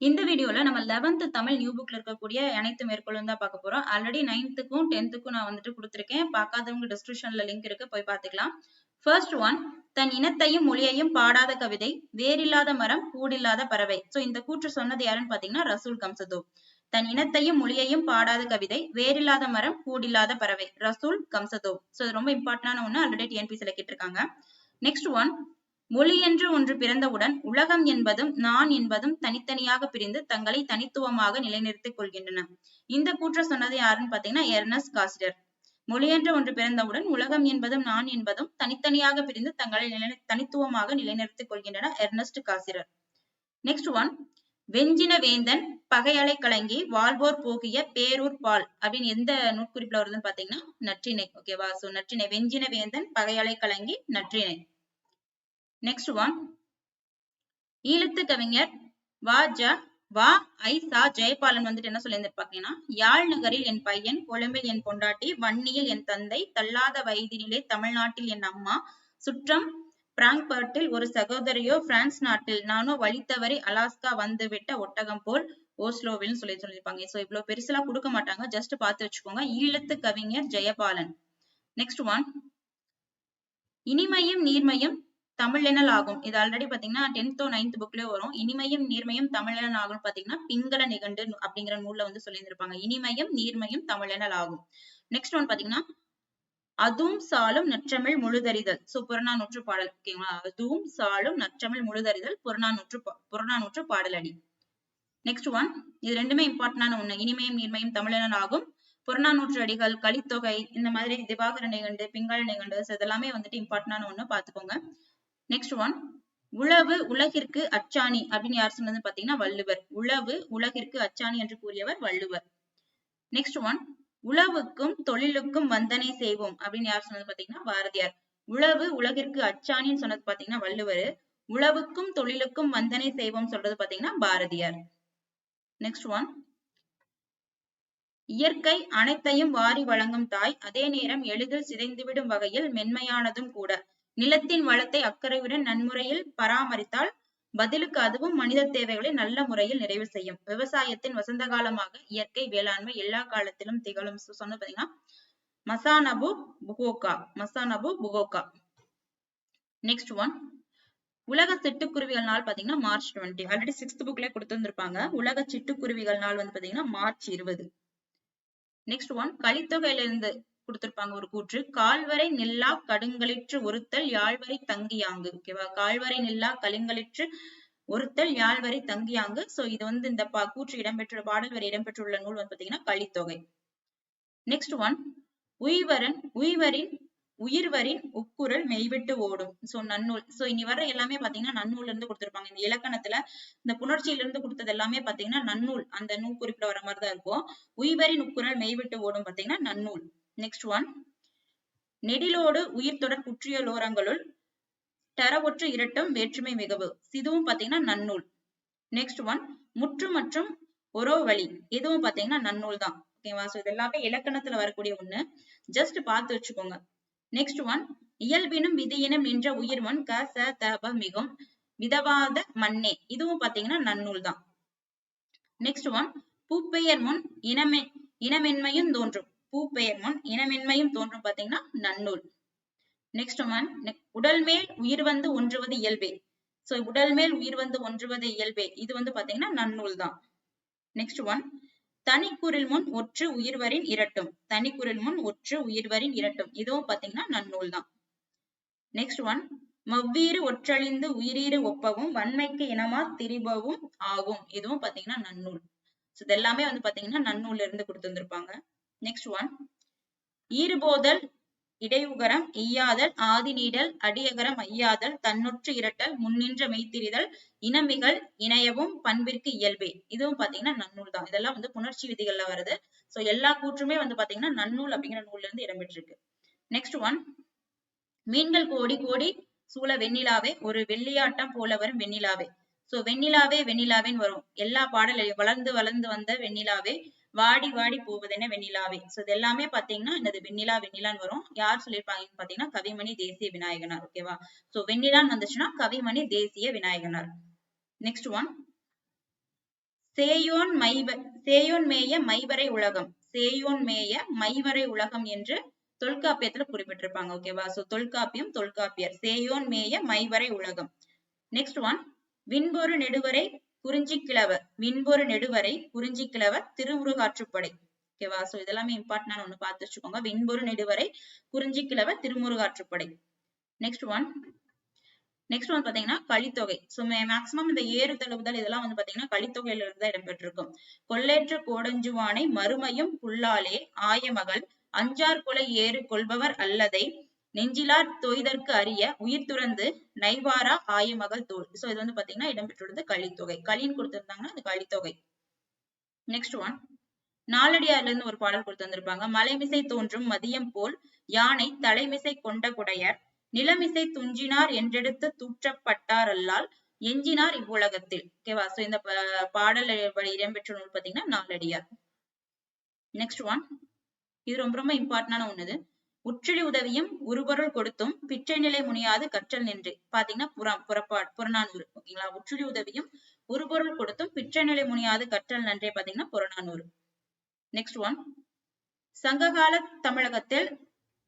இந்த வீடியோல நம்ம 11th தமிழ் நியூ புக்ல இருக்கக்கூடிய அனைத்து மேற்கொள்ளும் தான் பார்க்க போறோம். ஆல்ரெடி நைன்த்துக்கும் டென்த்துக்கும் நான் வந்துட்டு கொடுத்துருக்கேன். பார்க்காதவங்க டிஸ்கிரிப்ஷன்ல லிங்க் இருக்கு போய் பார்த்துக்கலாம். ஃபர்ஸ்ட் ஒன் தன் இனத்தையும் மொழியையும் பாடாத கவிதை வேரில்லாத மரம் கூடில்லாத பறவை. சோ இந்த கூற்று சொன்னது யாருன்னு பாத்தீங்கன்னா ரசூல் கம்சதோ தன் இனத்தையும் மொழியையும் பாடாத கவிதை வேரில்லாத மரம் கூடில்லாத பறவை. ரசூல் கம்சதோ சோ இது ரொம்ப இம்பார்ட்டன்டான ஒண்ணு. ஆல்ரெடி டிஎன்பிசில கேட்டிருக்காங்க. நெக்ஸ்ட் ஒன் மொழி என்று ஒன்று பிறந்தவுடன் உலகம் என்பதும் நான் என்பதும் தனித்தனியாக பிரிந்து தங்களை தனித்துவமாக நிலைநிறுத்திக் கொள்கின்றன. இந்த கூற்று சொன்னது யாருன்னு பாத்தீங்கன்னா எர்னஸ் காசிடர் மொழி என்று ஒன்று பிறந்தவுடன் உலகம் என்பதும் நான் என்பதும் தனித்தனியாக பிரிந்து தங்களை நிலை தனித்துவமாக நிலைநிறுத்திக் கொள்கின்றன எர்னஸ்ட் காசிடர் நெக்ஸ்ட் ஒன் வெஞ்சின வேந்தன் பகையலை கலங்கி வாழ்வோர் போகிய பேரூர் பால் அப்படின்னு எந்த நூற்குறிப்புல வருதுன்னு பாத்தீங்கன்னா நற்றினை ஓகேவா சோ நற்றினை வெஞ்சின வேந்தன் பகையலை கலங்கி நற்றினை நெக்ஸ்ட் ஒன் ஈழத்து கவிஞர் வா ஜ வா ஐ சா ஜெயபாலன் வந்துட்டு என்ன சொல்லியிருந்திருப்பாங்கன்னா யாழ் நகரில் என் பையன் கொழும்பில் என் பொண்டாட்டி வன்னியில் என் தந்தை தள்ளாத வயதினிலே தமிழ்நாட்டில் என் அம்மா சுற்றம் பிராங்க்பர்ட்டில் ஒரு சகோதரியோ பிரான்ஸ் நாட்டில் நானோ வழித்தவரை அலாஸ்கா வந்துவிட்ட ஒட்டகம் போல் ஓஸ்லோவில் சொல்லி சொல்லியிருப்பாங்க. சோ இவ்வளவு பெருசெல்லாம் கொடுக்க மாட்டாங்க. ஜஸ்ட் பார்த்து வச்சுக்கோங்க. ஈழத்து கவிஞர் ஜெயபாலன். நெக்ஸ்ட் ஒன் இனிமையும் நீர்மையும் தமிழெனல் ஆகும். இது ஆல்ரெடி பாத்தீங்கன்னா டென்த்தோ நைன்த் புக்லயே வரும். இனிமையும் நீர்மையும் தமிழெனல் ஆகும் பாத்தீங்கன்னா பிங்கள நிகண்டு அப்படிங்கிற நூல்ல வந்து சொல்லியிருந்திருப்பாங்க. இனிமையும் நீர்மையும் தமிழெனல் ஆகும். நெக்ஸ்ட் ஒன் பாத்தீங்கன்னா அதுவும் சாலும் நற்றமிழ் முழுதறிதல். சோ புறநானூற்று பாடல். ஓகேங்களா அதுவும் சாலும் நற்றமிழ் முழுதறிதல் புறநானூற்று புறநானூற்று பாடலடி. நெக்ஸ்ட் ஒன் இது ரெண்டுமே இம்பார்ட்டன்டான ஒண்ணு. இனிமையும் நீர்மையும் தமிழெனல் ஆகும். புறநானூற்று அடிகள் கலித்தொகை இந்த மாதிரி திவாகர நிகண்டு பிங்கள நிகண்டு இதெல்லாமே வந்துட்டு இம்பார்ட்டன்டான ஒண்ணு. பாத்துக்கோங்க. நெக்ஸ்ட் ஒன் உழவு உலகிற்கு அச்சாணி அப்படின்னு யார் சொன்னது பாத்தீங்கன்னா வள்ளுவர். உழவு உலகிற்கு அச்சாணி என்று கூறியவர் வள்ளுவர். நெக்ஸ்ட் ஒன் உழவுக்கும் தொழிலுக்கும் வந்தனை செய்வோம் அப்படின்னு யார் சொன்னது பாத்தீங்கன்னா பாரதியார். உழவு உலகிற்கு அச்சாணின்னு சொன்னது பாத்தீங்கன்னா வள்ளுவர். உழவுக்கும் தொழிலுக்கும் வந்தனை செய்வோம் சொல்றது பாத்தீங்கன்னா பாரதியார். நெக்ஸ்ட் ஒன் இயற்கை அனைத்தையும் வாரி வழங்கும் தாய் அதே நேரம் எளிதில் சிதைந்துவிடும் வகையில் மென்மையானதும் கூட. நிலத்தின் வளத்தை அக்கறையுடன் நன்முறையில் பராமரித்தால் பதிலுக்கு அதுவும் மனித தேவைகளை நல்ல முறையில் நிறைவு செய்யும். விவசாயத்தின் வசந்த காலமாக இயற்கை வேளாண்மை எல்லா காலத்திலும் திகழும். சொன்ன பாத்தீங்கன்னா மசானபு புகோகா மசானபு புகோகா. நெக்ஸ்ட் ஒன் உலக சிட்டுக்குருவிகள் நாள் பாத்தீங்கன்னா மார்ச் டுவெண்ட்டி ஆல்ரெடி சிக்ஸ்த் புக்ல கொடுத்துருந்துருப்பாங்க. உலக சிட்டுக்குருவிகள் நாள் வந்து பாத்தீங்கன்னா மார்ச் இருபது. நெக்ஸ்ட் ஒன் கலித்தொகையில இருந்து கொடுத்திருப்பாங்க ஒரு கூற்று. கால்வரை நில்லா கடுங்களிற்று ஒருத்தல் யாழ்வரை தங்கியாங்கு. ஓகேவா கால்வரை நில்லா கலிங்களிற்று ஒருத்தல் யாழ்வரை தங்கியாங்கு. சோ இது வந்து இந்த கூற்று இடம்பெற்ற பாடல் வரை இடம்பெற்றுள்ள நூல் வந்து பாத்தீங்கன்னா கலித்தொகை. நெக்ஸ்ட் ஒன் உய்வரன் உய்வரின் உயிர்வரின் உக்குரல் மெய்விட்டு ஓடும். சோ நன்னூல். சோ இனி வர்ற எல்லாமே பாத்தீங்கன்னா நன்னூல்ல இருந்து கொடுத்திருப்பாங்க. இந்த இலக்கணத்துல இந்த புணர்ச்சியில இருந்து கொடுத்தது எல்லாமே பாத்தீங்கன்னா நன்னூல். அந்த நூல் குறிப்பிட வர மாதிரிதான் இருக்கும். உய்வரின் உக்குரல் மெய்விட்டு ஓடும் பாத்தீங்கன்னா நன்னூல். நெக்ஸ்ட் ஒன் நெடிலோடு உயிர் தொடர் குற்றியலோரங்களுள் தரவொற்று இரட்டும் வேற்றுமை மிகவு. இதுவும் பாத்தீங்கன்னா நன்னூல். நெக்ஸ்ட் ஒன் முற்று மற்றும் ஒரோ வழி இதுவும் பாத்தீங்கன்னா நன்னூல் தான். ஓகேவா சோ இது எல்லாமே இலக்கணத்துல வரக்கூடிய ஒண்ணு. ஜஸ்ட் பார்த்து வச்சுக்கோங்க. நெக்ஸ்ட் ஒன் இயல்பினும் விதியினும் நின்ற உயிர்மன் க ச தப மிகும். விதவாத மண்ணே. இதுவும் பாத்தீங்கன்னா நன்னூல் தான். நெக்ஸ்ட் ஒன் பூப்பெயர் முன் இனமே இனமென்மையும் தோன்றும். பூப்பெயர் முன் இனமென்மையும் தோன்றும் பாத்தீங்கன்னா நன்னூல். நெக்ஸ்ட் ஒன் உடல் மேல் உயிர் வந்து ஒன்றுவது இயல்பே. சோ உடல் மேல் உயிர் வந்து ஒன்றுவது இயல்பே. இது வந்து பாத்தீங்கன்னா நன்னூல் தான். நெக்ஸ்ட் ஒன் தனிக்குறில் முன் ஒற்று உயிர்வரின் இரட்டும். தனிக்குறில் முன் ஒற்று உயிர்வரின் இரட்டும். இதுவும் பாத்தீங்கன்னா நன்னூல் தான். நெக்ஸ்ட் ஒன் மவ்வீறு ஒற்றழிந்து உயிரீறு ஒப்பவும் வன்மைக்கு இனமா திரிபவும் ஆகும். இதுவும் பாத்தீங்கன்னா நன்னூல். சோ இது எல்லாமே வந்து பாத்தீங்கன்னா நன்னூல்ல இருந்து கொடுத்து வந்திருப்பாங்க நெக்ஸ்ட் ஒன் ஈறுபோதல் இடையுகரம் ஈயாதல் ஆதிநீடல் அடியகரம் ஐயாதல் தன்னொற்று இரட்டல் முன்னின்ற மெய்த்திரிதல் இனமிகள் இணையவும் பண்பிற்கு இயல்பே. இதுவும் பாத்தீங்கன்னா நன்னூல் தான். இதெல்லாம் வந்து புணர்ச்சி விதிகள்ல வருது. சோ எல்லா கூற்றுமே வந்து பாத்தீங்கன்னா நன்னூல் அப்படிங்கிற நூல்ல இருந்து இடம்பெற்றிருக்கு. நெக்ஸ்ட் ஒன் மீன்கள் கோடி கோடி சூழ வெண்ணிலாவே ஒரு வெள்ளியாட்டம் போல வரும் வெண்ணிலாவே. சோ வெண்ணிலாவே வெண்ணிலாவேன்னு வரும். எல்லா பாடலையும் வளர்ந்து வளர்ந்து வந்த வெண்ணிலாவே வாடி வாடி போவதென வெண்ணிலாவே. சோ இது எல்லாமே பாத்தீங்கன்னா என்னது வெண்ணிலா வெண்ணிலான்னு வரும். யார் சொல்லியிருப்பாங்கன்னு பாத்தீங்கன்னா கவிமணி தேசிய விநாயகனார் ஓகேவா சோ வெண்ணிலான்னு வந்துச்சுன்னா கவிமணி தேசிய விநாயகனார். நெக்ஸ்ட் ஒன் சேயோன் மைவ சேயோன் மேய மைவரை உலகம். சேயோன் மேய மைவரை உலகம் என்று தொல்காப்பியத்துல குறிப்பிட்டிருப்பாங்க ஓகேவா சோ தொல்காப்பியம் தொல்காப்பியர். சேயோன் மேய மைவரை உலகம். நெக்ஸ்ட் ஒன் விண்பொரு நெடுவரை குறிஞ்சிக்கிழவர் மின்பொரு நெடுவரை குறிஞ்சிக்கிழவர் திருமுருகாற்றுப்படை. ஓகேவா சோ இதெல்லாமே இம்பார்ட்டன்டான ஒண்ணு பார்த்து வச்சுக்கோங்க. விண்பொரு நெடுவரை குறிஞ்சிக்கிழவர் திருமுருகாற்றுப்படை. நெக்ஸ்ட் ஒன் நெக்ஸ்ட் வந்து பாத்தீங்கன்னா கலித்தொகை. சோ மேக்சிமம் இந்த ஏறு தழுவுதல் இதெல்லாம் வந்து பாத்தீங்கன்னா கலித்தொகையில இருந்து தான் இடம்பெற்றிருக்கும். கொள்ளேற்ற கோடஞ்சுவானை மறுமையும் புல்லாலே ஆயமகள் அஞ்சார் கொலை ஏறு கொள்பவர் அல்லதை நெஞ்சிலார் தொய்தற்கு அறிய உயிர் துறந்து நைவாரா ஆயமகள் தோல். சோ இது வந்து பாத்தீங்கன்னா இடம்பெற்றுள்ளது கலித்தொகை. களின்னு கொடுத்திருந்தாங்கன்னா அது கலித்தொகை. நெக்ஸ்ட் ஒன் நாலடியார்ல இருந்து ஒரு பாடல் கொடுத்து வந்திருப்பாங்க. மலைமிசை தோன்றும் மதியம் போல் யானை தலைமிசை கொண்ட குடையர் நிலமிசை துஞ்சினார் என்றெடுத்து தூற்றப்பட்டார் அல்லால் எஞ்சினார் இவ்வுலகத்தில். ஓகேவா சோ இந்த பாடல் இடம்பெற்ற நூல் பாத்தீங்கன்னா நாலடியார் நெக்ஸ்ட் ஒன் இது ரொம்ப ரொம்ப இம்பார்ட்டன்டான ஒண்ணுது. உற்றிலி உதவியும் உருபொருள் கொடுத்தும் பிற்றை நிலை முனியாது கற்றல் நின்று. பாத்தீங்கன்னா புறம் புறப்பாடு புறநானூறு ஓகேங்களா? உற்றிலி உதவியும் உருபொருள் கொடுத்தும் பிற்றை நிலை முனியாது கற்றல் நன்றே பாத்தீங்கன்னா புறநானூறு. நெக்ஸ்ட் ஒன் சங்ககால தமிழகத்தில்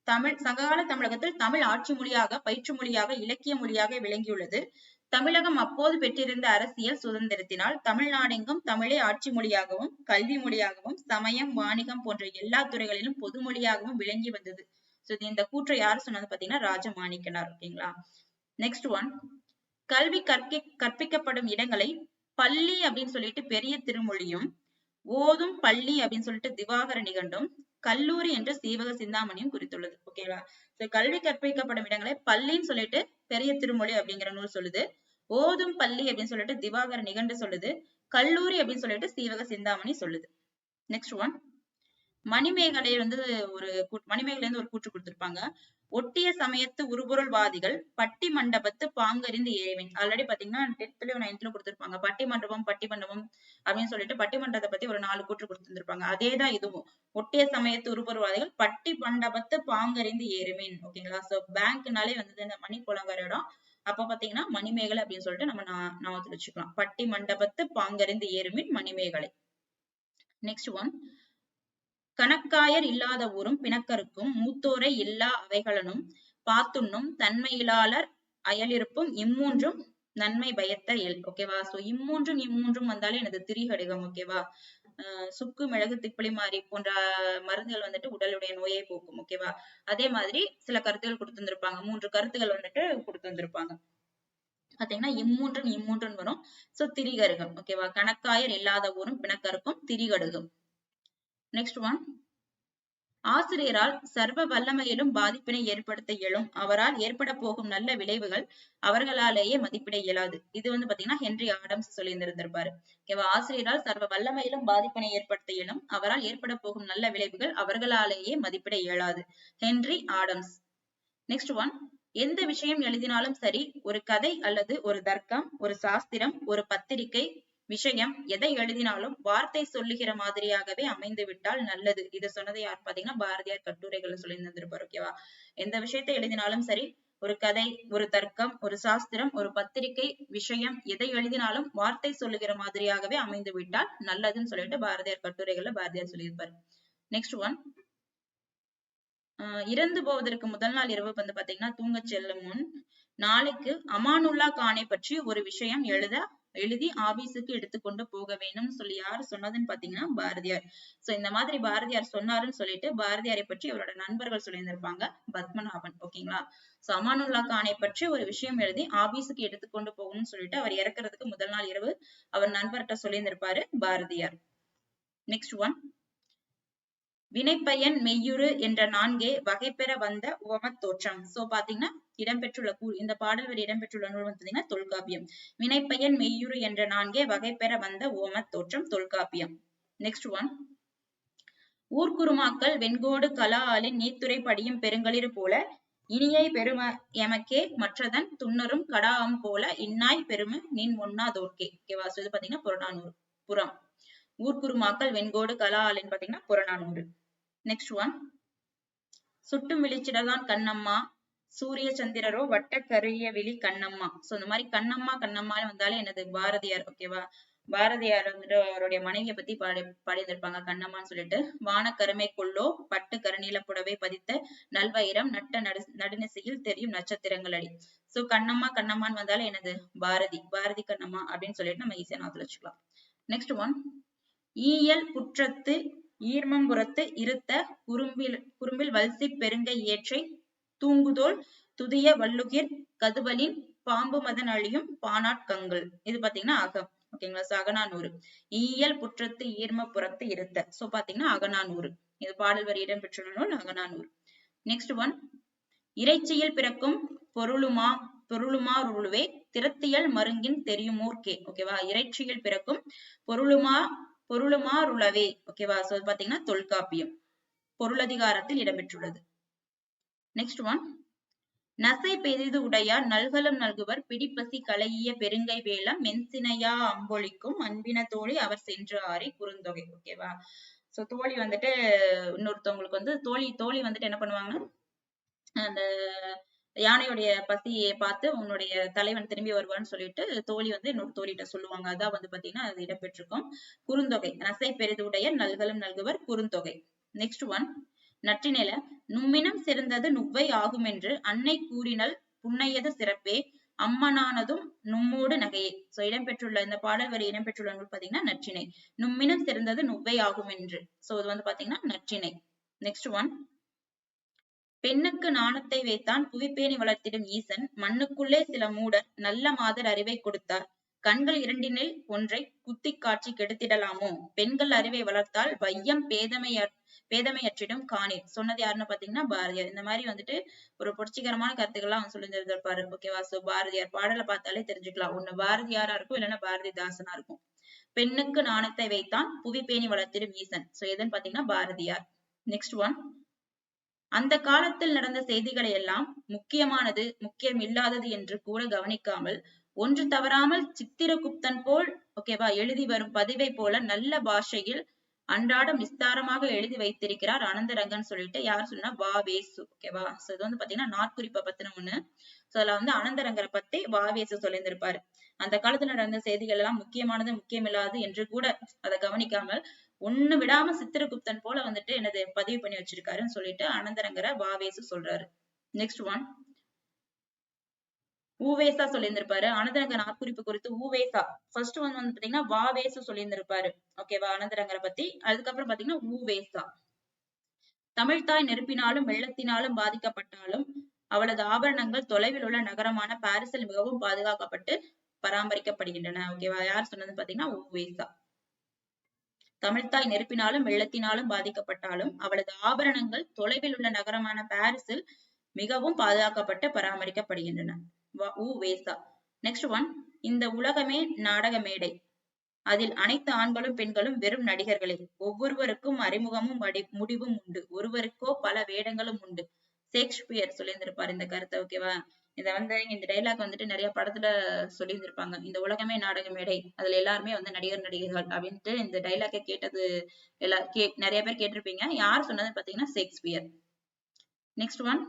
தமிழ் சங்ககால தமிழகத்தில் தமிழ் ஆட்சி மொழியாக பயிற்று மொழியாக இலக்கிய மொழியாக விளங்கியுள்ளது. தமிழகம் அப்போது பெற்றிருந்த அரசியல் சுதந்திரத்தினால் தமிழ்நாடெங்கும் தமிழே ஆட்சி மொழியாகவும் கல்வி மொழியாகவும் சமயம் வாணிகம் போன்ற எல்லா துறைகளிலும் பொது மொழியாகவும் விளங்கி வந்தது. சோ இந்த கூற்றை யார் சொன்னது பாத்தீங்கன்னா ராஜமாணிக்கனார் ஓகேங்களா? நெக்ஸ்ட் ஒன் கல்வி கற்க கற்பிக்கப்படும் இடங்களை பள்ளி அப்படின்னு சொல்லிட்டு பெரிய திருமொழியும் ஓதும் பள்ளி அப்படின்னு சொல்லிட்டு திவாகர நிகண்டும் கல்லூரி என்று சீவக சிந்தாமணியும் குறித்துள்ளது ஓகேவா? சோ கல்வி கற்பிக்கப்படும் இடங்களை பள்ளின்னு சொல்லிட்டு பெரிய திருமொழி அப்படிங்கிற நூல் சொல்லுது. ஓதும் பள்ளி அப்படின்னு சொல்லிட்டு திவாகர நிகண்டு சொல்லுது. கல்லூரி அப்படின்னு சொல்லிட்டு சீவக சிந்தாமணி சொல்லுது. நெக்ஸ்ட் ஒன் மணிமேகலை வந்து ஒரு மணிமேகலை இருந்து ஒரு கூற்று கொடுத்திருப்பாங்க. ஒட்டிய சமயத்து உருபொருள்வாதிகள் பட்டி மண்டபத்து பாங்கறிந்து ஏவின். ஆல்ரெடி பாத்தீங்கன்னா டென்த்லயும் நைன்த்லயும் கொடுத்திருப்பாங்க பட்டி மண்டபம் பட்டி மண்டபம் அப்படின்னு சொல்லிட்டு பட்டி மண்டபத்தை பத்தி ஒரு நாலு கூற்று கொடுத்திருப்பாங்க அதேதான் இதுவும். ஒட்டிய சமயத்து உருபொருள்வாதிகள் பட்டி மண்டபத்து பாங்கறிந்து ஏறுமீன் ஓகேங்களா சோ பேங்க்னாலே வந்து இந்த மணி புலங்கர இடம். அப்ப பாத்தீங்கன்னா மணிமேகலை அப்படின்னு சொல்லிட்டு நம்ம நான் வச்சுக்கலாம். பட்டி மண்டபத்து பாங்கறிந்து ஏறுமின் மணிமேகலை. நெக்ஸ்ட் ஒன் கணக்காயர் இல்லாத ஊரும் பிணக்கருக்கும் மூத்தோரை இல்லா அவைகளனும் பாத்துண்ணும் தன்மையிலாளர் அயலிருப்பும் இம்மூன்றும் நன்மை பயத்த எல். ஓகேவா சோ இம்மூன்றும் இம்மூன்றும் வந்தாலே எனது திரிகடுகம் ஓகேவா ஆஹ் சுக்கு மிளகு திப்பிலி மாறி போன்ற மருந்துகள் வந்துட்டு உடலுடைய நோயை போக்கும் ஓகேவா அதே மாதிரி சில கருத்துகள் கொடுத்திருந்திருப்பாங்க. மூன்று கருத்துகள் வந்துட்டு கொடுத்திருந்திருப்பாங்க. பாத்தீங்கன்னா இம்மூன்றும் இம்மூன்றும் வரும். சோ திரிகருகம் ஓகேவா கணக்காயர் இல்லாத ஊரும் பிணக்கருக்கும் திரிகடுகம் நெக்ஸ்ட் ஒன் ஆசிரியரால் சர்வ வல்லமையிலும் பாதிப்பினை ஏற்படுத்த இயலும். அவரால் ஏற்பட போகும் நல்ல விளைவுகள் அவர்களாலேயே மதிப்பிட இயலாது. இது வந்து பாத்தீங்கன்னா ஹென்றி ஆடம்ஸ் சொல்லியிருந்திருந்திருப்பாரு. ஓகேவா ஆசிரியரால் சர்வ வல்லமையிலும் பாதிப்பினை ஏற்படுத்த இயலும். அவரால் ஏற்பட போகும் நல்ல விளைவுகள் அவர்களாலேயே மதிப்பிட இயலாது. Henry Adams. நெக்ஸ்ட் ஒன் எந்த விஷயம் எழுதினாலும் சரி ஒரு கதை அல்லது ஒரு தர்க்கம் ஒரு சாஸ்திரம் ஒரு பத்திரிகை விஷயம் எதை எழுதினாலும் வார்த்தை சொல்லுகிற மாதிரியாகவே அமைந்து விட்டால் நல்லது. இதை சொன்னது யார் பாத்தீங்கன்னா பாரதியார் கட்டுரைகள் சொல்லி ஓகேவா எந்த விஷயத்தை எழுதினாலும் சரி ஒரு கதை ஒரு தர்க்கம் ஒரு சாஸ்திரம் ஒரு பத்திரிகை விஷயம் எதை எழுதினாலும் வார்த்தை சொல்லுகிற மாதிரியாகவே அமைந்து விட்டால் நல்லதுன்னு சொல்லிட்டு பாரதியார் கட்டுரைகள்ல பாரதியார் சொல்லியிருப்பார். நெக்ஸ்ட் ஒன் ஆஹ் இறந்து போவதற்கு முதல் நாள் இரவு வந்து பாத்தீங்கன்னா தூங்கச் செல்லும் முன் நாளைக்கு அமானுல்லா கானை பற்றி ஒரு விஷயம் எழுத எழுதி ஆபீஸுக்கு எடுத்துக்கொண்டு போக வேணும்னு சொல்லி யாரு சொன்னதுன்னு பாத்தீங்கன்னா பாரதியார். சோ இந்த மாதிரி பாரதியார் சொன்னாருன்னு சொல்லிட்டு பாரதியாரை பற்றி அவரோட நண்பர்கள் சொல்லியிருந்திருப்பாங்க பத்மநாபன். ஓகேங்களா? சோ அமானுல்லா கானை பற்றி ஒரு விஷயம் எழுதி ஆபீஸுக்கு எடுத்துக்கொண்டு போகணும்னு சொல்லிட்டு அவர் இறக்குறதுக்கு முதல் நாள் இரவு அவர் நண்பர்கிட்ட சொல்லியிருந்திருப்பாரு பாரதியார். நெக்ஸ்ட் ஒன் வினைப்பயன் மெய்யுறு என்ற நான்கே வகைபெற வந்த உவமத் தோற்றம் சோ பாத்தீங்கன்னா இடம்பெற்றுள்ள கூ இந்த பாடல் வரி இடம்பெற்றுள்ள நூல் வந்து பாத்தீங்கன்னா தொல்காப்பியம். வினைப்பயன் மெய்யுறு என்ற நான்கே வகைபெற வந்த உவமத் தோற்றம் தொல்காப்பியம். நெக்ஸ்ட் ஒன் ஊர்க்குருமாக்கள் வெண்கோடு கலா ஆலின் படியும் பெருங்களிரு போல இனியை பெரும எமக்கே மற்றதன் துன்னரும் கடாம் போல இன்னாய் பெரும நின் ஒண்ணாதோர்க்கே ஓகேவா சோ இது பாத்தீங்கன்னா புறநானூறு. புறம். ஊர்க்குருமாக்கள் வெண்கோடு கலா ஆலின் பாத்தீங்கன்னா புறநானூறு. நெக்ஸ்ட் ஒன் சுட்டும் விழிச்சிடலாம் கண்ணம்மா. சூரிய சந்திரரோ வட்ட கரிய விழி கண்ணம்மா. சோ இந்த மாதிரி கண்ணம்மா கண்ணம்மான்னு வந்தாலே என்னது? பாரதியார் ஓகேவா பாரதியார் வந்துட்டு அவருடைய மனைவியை பத்தி பாடி பாடியிருந்திருப்பாங்க கண்ணம்மான்னு சொல்லிட்டு. வானக்கருமை கொள்ளோ பட்டு கருநீல புடவை பதித்த நல்வயிரம் நட்ட நடு நடுநிசையில் தெரியும் நட்சத்திரங்கள் அடி. சோ கண்ணம்மா கண்ணம்மான்னு வந்தாலே என்னது? பாரதி. பாரதி கண்ணம்மா அப்படின்னு சொல்லிட்டு நம்ம ஈஸியா நாத்துல வச்சுக்கலாம். நெக்ஸ்ட் ஒன் ஈயல் புற்றத்து ஈர்மம்புறத்து இருத்த குறும்பில் குறும்பில் வல்சி பெருங்கை ஏற்றை தூங்குதோல் துதிய வள்ளுகிர் கதுவலின் பாம்பு மதன் அழியும் பானாட்கங்கள் இது பாத்தீங்கன்னா அகம். ஓகேங்களா சோ அகநானூறு. ஈயல் புற்றத்து ஈர்ம புறத்து இருத்த. சோ பாத்தீங்கன்னா அகநானூறு. இது பாடல் வரி இடம் பெற்றுள்ள நூல் அகநானூறு. நெக்ஸ்ட் ஒன் இறைச்சியில் பிறக்கும் பொருளுமா பொருளுமாறுழுவே திறத்தியல் மருங்கின் தெரியுமோர்க்கே. ஓகேவா இறைச்சியில் பிறக்கும் பொருளுமா பொருளுமாறுளவே ஓகேவா சோ பாத்தீங்கன்னா தொல்காப்பியம் பொருளதிகாரத்தில் இடம்பெற்றுள்ளது. நெக்ஸ்ட் ஒன் நசை பெரிது உடையார் நல்கலம் நல்குவர் பிடிப்பசி கலையிய பெருங்கை வேலம் மென்சினையா அம்பொழிக்கும் அன்பின தோழி அவர் சென்று ஆறி குறுந்தொகை ஓகேவா சோ தோழி வந்துட்டு இன்னொருத்தவங்களுக்கு வந்து தோழி தோழி வந்துட்டு என்ன பண்ணுவாங்கன்னா அந்த யானையுடைய பசியை பார்த்து உன்னுடைய தலைவன் திரும்பி வருவான்னு சொல்லிட்டு தோழி வந்து இன்னொரு தோழிகிட்ட சொல்லுவாங்க. அதான் வந்து பாத்தீங்கன்னா அது இடம்பெற்றிருக்கும். குறுந்தொகை நசை பெரிதுடைய நல்கலும் நல்குவர் குறுந்தொகை. நெக்ஸ்ட் ஒன் நற்றினில நும்மினம் சிறந்தது நுவ்வை ஆகும் என்று அன்னை கூறினல் புன்னையது சிறப்பே அம்மனானதும் நும்மோடு நகையே. சோ இடம்பெற்றுள்ள இந்த பாடல் வரி இடம்பெற்றுள்ள நூல் பாத்தீங்கன்னா நற்றினை. நும்மினம் சிறந்தது நுவ்வை ஆகும் என்று சோ இது வந்து பாத்தீங்கன்னா நற்றினை. நெக்ஸ்ட் ஒன் பெண்ணுக்கு நாணத்தை வைத்தான் புவிப்பேணி வளர்த்திடும் ஈசன். மண்ணுக்குள்ளே சில மூடர் நல்ல மாதர் அறிவை கொடுத்தார். கண்கள் இரண்டினில் ஒன்றை குத்திக் காட்சி கெடுத்திடலாமோ? பெண்கள் அறிவை வளர்த்தால் வையம் பேதமைய பேதமையற்றிடும் காணீர். சொன்னது யாருன்னு பாத்தீங்கன்னா பாரதியார். இந்த மாதிரி வந்துட்டு ஒரு புரட்சிகரமான கருத்துக்கள்லாம் அவங்க சொல்லி இருந்திருப்பாரு ஓகேவா சோ பாரதியார் பாடலை பார்த்தாலே தெரிஞ்சுக்கலாம். ஒண்ணு பாரதியாரா இருக்கும் இல்லைன்னா பாரதிதாசனா இருக்கும். பெண்ணுக்கு நாணத்தை வைத்தான் புவி பேணி வளர்த்திடும் ஈசன். சோ எதுன்னு பாத்தீங்கன்னா பாரதியார். நெக்ஸ்ட் ஒன் அந்த காலத்தில் நடந்த செய்திகளை எல்லாம் முக்கியமானது முக்கியம் இல்லாதது என்று கூட கவனிக்காமல் ஒன்று தவறாமல் சித்திரகுப்தன் போல் ஓகேவா எழுதி வரும் பதிவை போல நல்ல பாஷையில் அன்றாடம் விஸ்தாரமாக எழுதி வைத்திருக்கிறார் அனந்தரங்கன் சொல்லிட்டு யார் சொன்னா வாவேசு ஓகேவா சோ இது வந்து பாத்தீங்கன்னா நாட்குறிப்பை பத்தின ஒண்ணு. சோ அதுல வந்து அனந்தரங்கரை பத்தி வாவேசு சொல்லியிருந்திருப்பாரு. அந்த காலத்துல நடந்த செய்திகள் எல்லாம் முக்கியமானது முக்கியமில்லாது என்று கூட அதை கவனிக்காமல் ஒண்ணு விடாம சித்திரகுப்தன் போல வந்துட்டு என்னது பதிவு பண்ணி வச்சிருக்காருன்னு சொல்லிட்டு அனந்தரங்கர வாவேசு சொல்றாரு. நெக்ஸ்ட் ஒன் ஊவேசா சொல்லியிருந்திருப்பாரு. அனந்தரங்க நாட்குறிப்பு குறித்து ஊவேசா. ஃபர்ஸ்ட் ஒன் வந்து பாத்தீங்கன்னா வாவேசு சொல்லியிருந்திருப்பாரு. ஓகேவா அனந்தரங்கரை பத்தி. அதுக்கப்புறம் பாத்தீங்கன்னா ஊவேசா. தமிழ்தாய் நெருப்பினாலும் வெள்ளத்தினாலும் பாதிக்கப்பட்டாலும் அவளது ஆபரணங்கள் தொலைவில் உள்ள நகரமான பாரிஸில் மிகவும் பாதுகாக்கப்பட்டு பராமரிக்கப்படுகின்றன. ஓகேவா யார் சொன்னது பாத்தீங்கன்னா ஊவேசா. தமிழ்த்தாய் நெருப்பினாலும் வெள்ளத்தினாலும் பாதிக்கப்பட்டாலும் அவளது ஆபரணங்கள் தொலைவில் உள்ள நகரமான பாரிஸில் மிகவும் பாதுகாக்கப்பட்டு பராமரிக்கப்படுகின்றன. உ வேசா. நெக்ஸ்ட் ஒன் இந்த உலகமே நாடக மேடை. அதில் அனைத்து ஆண்களும் பெண்களும் வெறும் நடிகர்களே. ஒவ்வொருவருக்கும் அறிமுகமும் முடிவும் உண்டு. ஒருவருக்கோ பல வேடங்களும் உண்டு. ஷேக்ஸ்பியர் சொல்லியிருந்திருப்பார் இந்த கருத்தை ஓகேவா இத வந்து இந்த டைலாக் வந்துட்டு நிறைய படத்துல சொல்லியிருந்திருப்பாங்க. இந்த உலகமே நாடக மேடை. அதுல எல்லாருமே வந்து நடிகர் நடிகைகள் அப்படின்ட்டு இந்த டைலாக்கை கேட்டது எல்லா கே நிறைய பேர் கேட்டிருப்பீங்க. யார் சொன்னதுன்னு பாத்தீங்கன்னா ஷேக்ஸ்பியர். நெக்ஸ்ட் ஒன்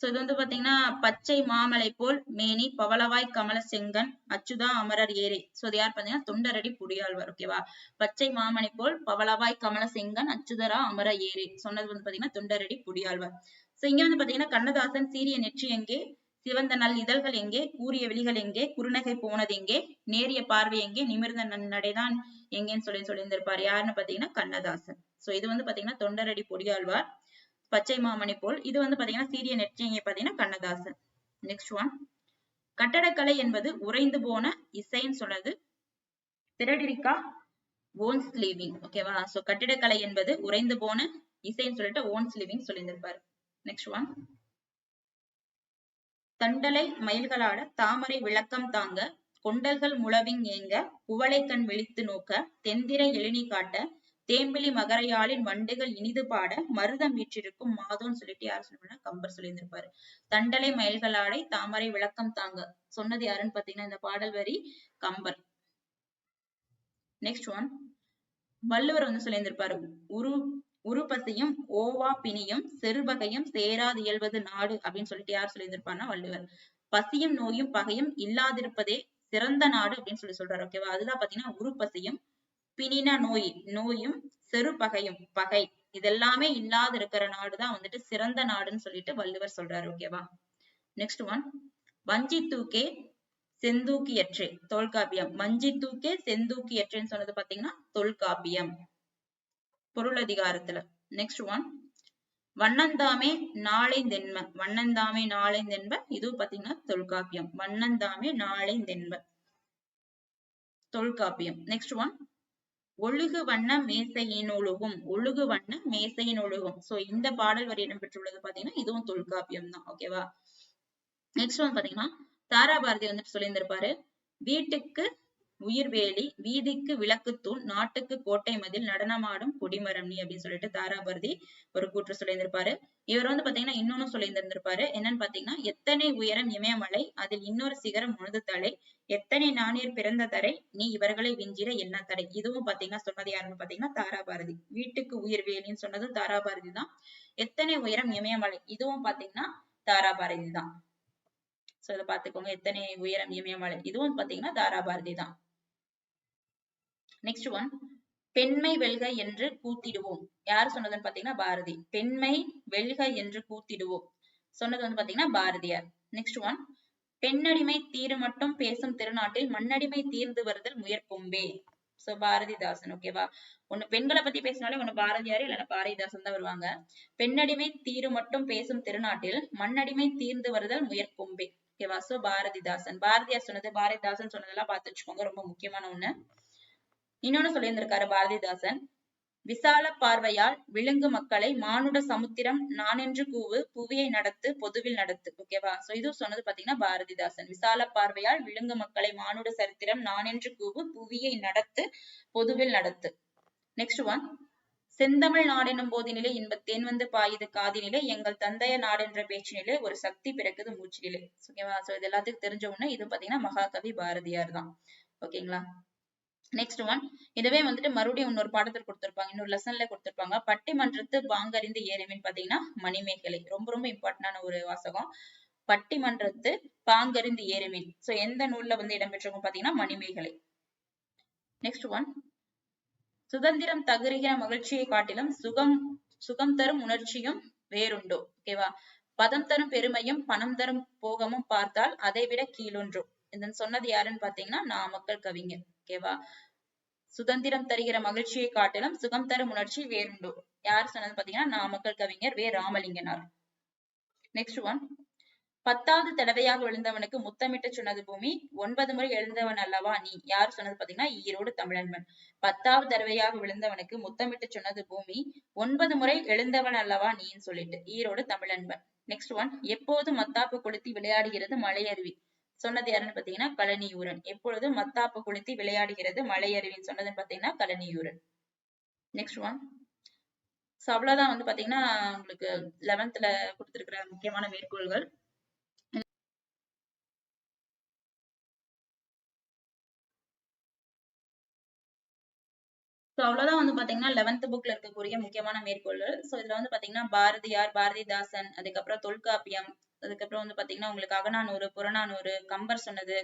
சோ இது வந்து பாத்தீங்கன்னா பச்சை மாமலை போல் மேனி பவளவாய் கமல செங்கன் அச்சுதா அமரர் ஏரி. சோ இது யார் பாத்தீங்கன்னா தொண்டரடி புடியாழ்வார் ஓகேவா பச்சை மாமலை போல் பவளவாய் கமல செங்கன் அச்சுதரா அமர ஏரி. சொன்னது வந்து பாத்தீங்கன்னா தொண்டரடி புடியாழ்வார் சோ இங்க வந்து பாத்தீங்கன்னா கண்ணதாசன் சீரிய நெற்றி எங்கே? சிவந்த நல் இதழ்கள் எங்கே? கூறிய விழிகள் எங்கே? குறுநகை போனது எங்கே? நேரிய பார்வை எங்கே? நிமிர்ந்த நடைதான் எங்கேன்னு சொல்லி சொல்லியிருந்திருப்பார். யாருன்னு பாத்தீங்கன்னா கண்ணதாசன். சோ இது வந்து பாத்தீங்கன்னா தொண்டரடி பொடியாழ்வார் பச்சை மாமணி போல். இது வந்து பாத்தீங்கன்னா சீரிய நெற்றியங்க பாத்தீங்கன்னா கண்ணதாசன். நெக்ஸ்ட் ஒன் கட்டடக்கலை என்பது உறைந்து போன இசைன்னு சொன்னது திரடிரிக்கா? ஓன்ஸ் லிவிங் ஓகேவா சோ கட்டிடக்கலை என்பது உறைந்து போன இசைன்னு சொல்லிட்டு ஓன்ஸ் லிவிங் சொல்லியிருந்திருப்பாரு. நெக்ஸ்ட் ஒன் தண்டலை மயில்களாட தாமரை விளக்கம் தாங்க கொண்டல்கள் முழவிங் ஏங்க புவளை கண் விழித்து நோக்க தெந்திரை எழினி காட்ட தேம்பிலி மகரையாளின் வண்டுகள் இனிது பாட மருதம் வீற்றிருக்கும் மாதோன்னு சொல்லிட்டு யார் சொல்லுவாங்க கம்பர் சொல்லியிருந்திருப்பாரு. தண்டலை மயில்களாடை தாமரை விளக்கம் தாங்க. சொன்னது யாருன்னு பாத்தீங்கன்னா இந்த பாடல் வரி கம்பர். நெக்ஸ்ட் ஒன் வள்ளுவர் வந்து சொல்லியிருந்திருப்பாரு உரு உருப்பசியும் ஓவா பிணியும் செருபகையும் சேராது இயல்வது நாடு அப்படின்னு சொல்லிட்டு யார் சொல்லியிருந்திருப்பாருன்னா வள்ளுவர். பசியும் நோயும் பகையும் இல்லாதிருப்பதே சிறந்த நாடு அப்படின்னு சொல்லி சொல்றாரு ஓகேவா அதுதான் பாத்தீங்கன்னா உருப்பசியும் பிணின நோய் நோயும் செருப்பகையும் பகை இதெல்லாமே இல்லாத இருக்கிற நாடுதான் வந்துட்டு சிறந்த நாடுன்னு சொல்லிட்டு வள்ளுவர் சொல்றாரு ஓகேவா நெக்ஸ்ட் ஒன் வஞ்சி தூக்கே செந்தூக்கியற்றே தொல்காப்பியம். வஞ்சி தூக்கே செந்தூக்கியற்றேன்னு சொன்னது பாத்தீங்கன்னா தொல்காப்பியம். பொருளதிகாரத்துல நெக்ஸ்ட் ஒன் வண்ணந்தாமே நாளைந்தென்ம. வண்ணந்தாமே நாளைந்தென்ப. இதுவும் பாத்தீங்கன்னா தொல்காப்பியம். வண்ணந்தாமே நாளைந்தென்ப. தொல்காப்பியம். நெக்ஸ்ட் ஒன் ஒழுகு வண்ண மேசையின் ஒழுகும். ஒழுகு வண்ண மேசையின் ஒழுகும். சோ இந்த பாடல் வரி இடம்பெற்றுள்ளது பாத்தீங்கன்னா இதுவும் தொல்காப்பியம் தான். ஓகேவா நெக்ஸ்ட் ஒன் பாத்தீங்கன்னா தாராபாரதி வந்துட்டு சொல்லியிருந்திருப்பாரு. வீட்டுக்கு உயிர்வேலி வீதிக்கு விளக்குத்தூண் நாட்டுக்கு கோட்டை மதில் நடனமாடும் கொடிமரம் நீ அப்படின்னு சொல்லிட்டு தாராபாரதி ஒரு கூற்று சொல்லியிருந்திருப்பாரு. இவர் வந்து பாத்தீங்கன்னா இன்னொன்னு சொல்லியிருந்திருந்திருப்பாரு. என்னன்னு பாத்தீங்கன்னா எத்தனை உயரம் இமயமலை அதில் இன்னொரு சிகரம் முழுது தலை எத்தனை நாணீர் பிறந்த தரை நீ இவர்களை விஞ்சிட என்ன தடை? இதுவும் பாத்தீங்கன்னா சொன்னது யாருன்னு பாத்தீங்கன்னா தாராபாரதி. வீட்டுக்கு உயிர் வேலின்னு சொன்னதும் தாராபாரதி தான். எத்தனை உயரம் இமயமலை? இதுவும் பாத்தீங்கன்னா தாராபாரதி தான். சோ இதை பாத்துக்கோங்க. எத்தனை உயரம் இமயமலை? இதுவும் பாத்தீங்கன்னா தாராபாரதி தான். நெக்ஸ்ட் ஒன் பெண்மை வெல்க என்று கூத்திடுவோம். யார் சொன்னதுன்னு பாத்தீங்கன்னா பாரதி. பெண்மை வெல்க என்று கூத்திடுவோம். சொன்னது வந்து பாத்தீங்கன்னா பாரதியார். நெக்ஸ்ட் ஒன் பெண்ணடிமை தீர் மட்டும் பேசும் திருநாட்டில் மண்ணடிமை தீர்ந்து வருதல் முயற்கொம்பே சோ பாரதிதாசன் ஓகேவா ஒண்ணு பெண்களை பத்தி பேசினாலே ஒண்ணு பாரதியார் இல்லைன்னா பாரதிதாசன் தான் வருவாங்க. பெண்ணடிமை தீரு மட்டும் பேசும் திருநாட்டில் மண்ணடிமை தீர்ந்து வருதல் முயற்கொம்பே ஓகேவா சோ பாரதிதாசன். பாரதியார் சொன்னது பாரதிதாசன் சொன்னதெல்லாம் பார்த்து வச்சுக்கோங்க ரொம்ப முக்கியமான ஒண்ணு. இன்னொன்னு சொல்லியிருந்திருக்காரு பாரதிதாசன் விசால பார்வையால் விழுங்கு மக்களை மானுட சமுத்திரம் நானென்று கூவு புவியை நடத்து பொதுவில் நடத்து. ஓகேவா சோ இது சொன்னது பாத்தீங்கன்னா பாரதிதாசன். விசால பார்வையால் விழுங்கு மக்களை மானுட சரித்திரம் நானென்று கூவு புவியை நடத்து பொதுவில் நடத்து. நெக்ஸ்ட் ஒன் செந்தமிழ் நாடெனும் போதினிலே இன்ப தேன் வந்து பாயுது காதினிலே எங்கள் தந்தைய நாடென்ற பேச்சினிலே ஒரு சக்தி பிறக்குது மூச்சினிலே. ஓகேவா சோ இது எல்லாத்துக்கும் தெரிஞ்ச ஒண்ணு இது பாத்தீங்கன்னா மகாகவி பாரதியார் தான். ஓகேங்களா நெக்ஸ்ட் ஒன் இதுவே வந்துட்டு மறுபடியும் இன்னொரு பாடத்தில் கொடுத்துருப்பாங்க. இன்னொரு லெசன்ல கொடுத்துருப்பாங்க. பட்டிமன்றத்து பாங்கறிந்து ஏறுமின்னு பாத்தீங்கன்னா மணிமேகலை. ரொம்ப ரொம்ப இம்பார்ட்டன்டான ஒரு வாசகம். பட்டிமன்றத்து பாங்கறிந்து ஏறுமின் சோ எந்த நூல்ல வந்து இடம்பெற்றிருக்கும் பாத்தீங்கன்னா மணிமேகலை. நெக்ஸ்ட் ஒன் சுதந்திரம் தகுறுகிற மகிழ்ச்சியை காட்டிலும் சுகம் சுகம் தரும் உணர்ச்சியும் வேறுண்டோ. ஓகேவா பதம் தரும் பெருமையும் பணம் தரும் போகமும் பார்த்தால் அதை விட கீழொன்றும் இதன் சொன்னது யாருன்னு பாத்தீங்கன்னா நாமக்கல் கவிஞர். ஓகேவா? சுதந்திரம் தருகிற மகிழ்ச்சியை காட்டிலும் சுகம் தரும் உணர்ச்சி வேறுண்டு. யார் சொன்னது பாத்தீங்கன்னா நாமக்கல் கவிஞர் வே. ராமலிங்கனார். நெக்ஸ்ட் ஒன் பத்தாவது தடவையாக விழுந்தவனுக்கு முத்தமிட்டு சொன்னது பூமி ஒன்பது முறை எழுந்தவன் அல்லவா நீ? யார் சொன்னது பாத்தீங்கன்னா ஈரோடு தமிழன்மன் பத்தாவது தடவையாக விழுந்தவனுக்கு முத்தமிட்டு சொன்னது பூமி ஒன்பது முறை எழுந்தவன் அல்லவா நீன்னு சொல்லிட்டு ஈரோடு தமிழன்பன். நெக்ஸ்ட் ஒன் எப்போதும் மத்தாப்பு கொளுத்தி விளையாடுகிறது மலையருவி. சொன்னது யாருன்னு பாத்தீங்கன்னா கழனியூரன். எப்பொழுது மத்தாப்பு குளித்து விளையாடுகிறது மலையருவின்னு சொன்னதுன்னு பாத்தீங்கன்னா கழனியூரன். நெக்ஸ்ட் ஒன் ஸோ அவ்வளவுதான் வந்து பாத்தீங்கன்னா உங்களுக்கு லெவன்த்ல கொடுத்துருக்கிற முக்கியமான மேற்கோள்கள். ஸோ அவ்வளோதான் வந்து பார்த்தீங்கன்னா லெவன்த் புக்கில் இருக்கக்கூடிய முக்கியமான மேற்கோள்கள். ஸோ இதில் வந்து பார்த்தீங்கன்னா பாரதியார் பாரதிதாசன் அதுக்கப்புறம் தொல்காப்பியம் அதுக்கப்புறம் வந்து பாத்தீங்கன்னா உங்களுக்கு அகநானூறு புறநானூறு கம்பர் சொன்னது.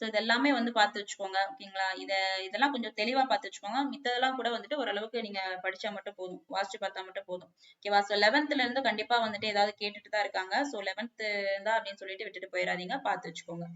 சோ இதெல்லாமே வந்து பார்த்து வச்சுக்கோங்க ஓகேங்களா? இத இதெல்லாம் கொஞ்சம் தெளிவா பார்த்து வச்சுக்கோங்க. மித்ததெல்லாம் கூட வந்துட்டு ஓரளவுக்கு நீங்க படிச்சா மட்டும் போதும். வாசிச்சு பார்த்தா மட்டும் போதும். ஓகேவா? சோ லெவன்த்ல இருந்து கண்டிப்பா வந்துட்டு ஏதாவது கேட்டுட்டு தான் இருக்காங்க. சோ லெவன்த் தான் அப்படின்னு சொல்லிட்டு விட்டுட்டு போயிடாதீங்க. பார்த்து வச்சுக்கோங்க.